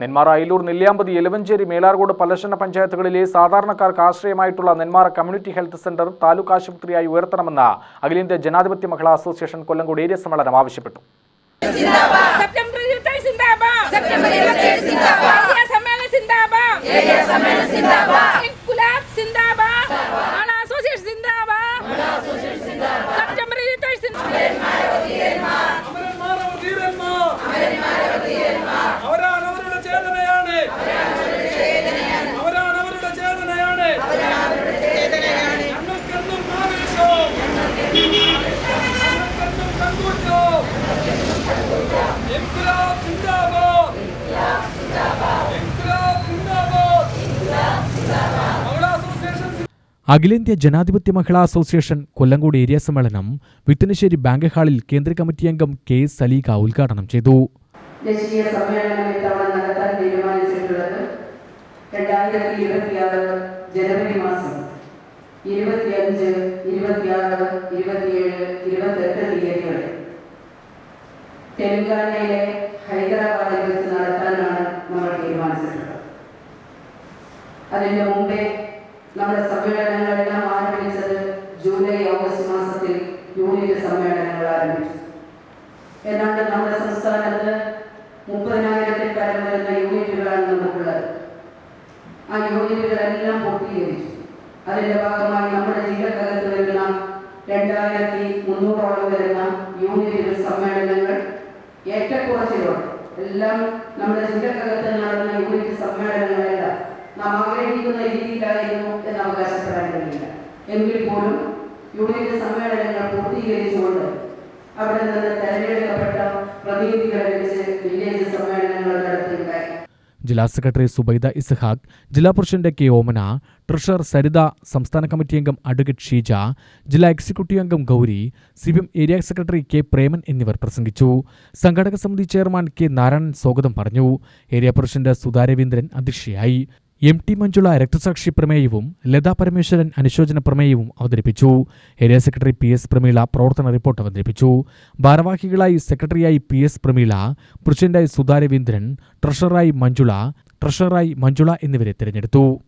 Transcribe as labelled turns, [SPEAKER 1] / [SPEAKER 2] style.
[SPEAKER 1] നെന്മാറ അയിലൂർ നെല്ലിയാമ്പതി എലവഞ്ചേരി മേലാർകോട് പലശന പഞ്ചായത്തുകളിലെ സാധാരണക്കാർക്ക് ആശ്രയമായിട്ടുള്ള Nenmara community health centre taluk ആശുപത്രിയായി ഉയർത്തണമെന്ന് അഖിലേന്ത്യാ ജനാധിപത്യ മഹിളാ അസോസിയേഷൻ കൊല്ലങ്കോട് ഏരിയ സമ്മേളനം ആവശ്യപ്പെട്ടു.
[SPEAKER 2] അഖിലേന്ത്യാ ജനാധിപത്യ മഹിളാ അസോസിയേഷൻ കൊല്ലങ്കോട് ഏരിയ സമ്മേളനം വിത്തനശ്ശേരി ബാങ്ക് ഹാളിൽ കേന്ദ്ര കമ്മിറ്റി അംഗം കെ സലീഖ ഉദ്ഘാടനം ചെയ്തു.
[SPEAKER 3] ദേശീയ തീരുമാനിച്ചിട്ടുള്ളത് ജനുവരി മാസം ഇരുപത്തിയഞ്ച് ഇരുപത്തിയാറ് ഇരുപത്തിയേഴ് ഇരുപത്തെട്ട് തീയതികളിൽ തെലങ്കാനയിലെ ഹൈദരാബാദിൽ വെച്ച് നടത്താനാണ് നമ്മൾ തീരുമാനിച്ചിട്ടുള്ളത്. അതിന്റെ മുമ്പേ നമ്മുടെ സമ്മേളനങ്ങളെല്ലാം ആരംഭിച്ചത് ജൂലൈ ഓഗസ്റ്റ് മാസത്തിൽ യൂണിറ്റ് സമ്മേളനങ്ങൾ ആരംഭിച്ചു. എന്നാണ് നമ്മുടെ സംസ്ഥാനത്ത് മുപ്പതിനായിരത്തിൽ പരം വരുന്ന യൂണിറ്റുകളാണ് നമുക്കുള്ളത്. ആ യൂണിറ്റുകളെല്ലാം പൂർത്തീകരിച്ചു. അതിന്റെ ഭാഗമായി നമ്മുടെ ജില്ലക്കകത്ത് വരുന്ന രണ്ടായിരത്തി മുന്നൂറോളം വരുന്ന യൂണിറ്റുകൾ സമ്മേളനങ്ങൾ ഏറ്റക്കുറച്ചിലുണ്ട്. എല്ലാം നമ്മുടെ ചിന്തക്കകത്ത് നടന്ന യൂണിറ്റ് സമ്മേളനങ്ങളെല്ലാം. നാം ആഗ്രഹിക്കുന്ന രീതിയിലായിരുന്നു എന്ന് അവകാശപ്പെടാൻ കഴിയില്ല. എങ്കിൽ പോലും യൂണിറ്റ് സമ്മേളനങ്ങൾ പൂർത്തീകരിച്ചുകൊണ്ട് അവിടെ നിന്ന് തെരഞ്ഞെടുക്കപ്പെട്ട പ്രതിനിധികളെ വെച്ച് വില്ലേജ് സമ്മേളനങ്ങൾ നടത്തിയുണ്ടായി
[SPEAKER 2] ജില്ലാ സെക്രട്ടറി സുബൈദ ഇസ്ഹാഖ് ജില്ലാ president K Omana treasurer Saritha സംസ്ഥാന കമ്മിറ്റി അംഗം അഡ്വക്കേറ്റ് ഷീജ ജില്ലാ എക്സിക്യൂട്ടീവ് അംഗം Gowri C area secretary K Preman എന്നിവർ പ്രസംഗിച്ചു. സംഘാടക സമിതി ചെയർമാൻ കെ നാരായണൻ സ്വാഗതം പറഞ്ഞു. ഏരിയ പ്രസിഡന്റ് സുധാരവീന്ദ്രൻ അധ്യക്ഷയായി. എം ടി മഞ്ജുള രക്തസാക്ഷി പ്രമേയവും ലതാ പരമേശ്വരൻ അനുശോചന പ്രമേയവും അവതരിപ്പിച്ചു. Area secretary P S Prameela പ്രവർത്തന റിപ്പോർട്ട് അവതരിപ്പിച്ചു. ഭാരവാഹികളായി സെക്രട്ടറിയായി പി എസ് പ്രമീള പ്രസിഡന്റായി സുധാ രവീന്ദ്രൻ ട്രഷററായി മഞ്ജുള ട്രഷററായി മഞ്ജുള എന്നിവരെ തിരഞ്ഞെടുത്തു.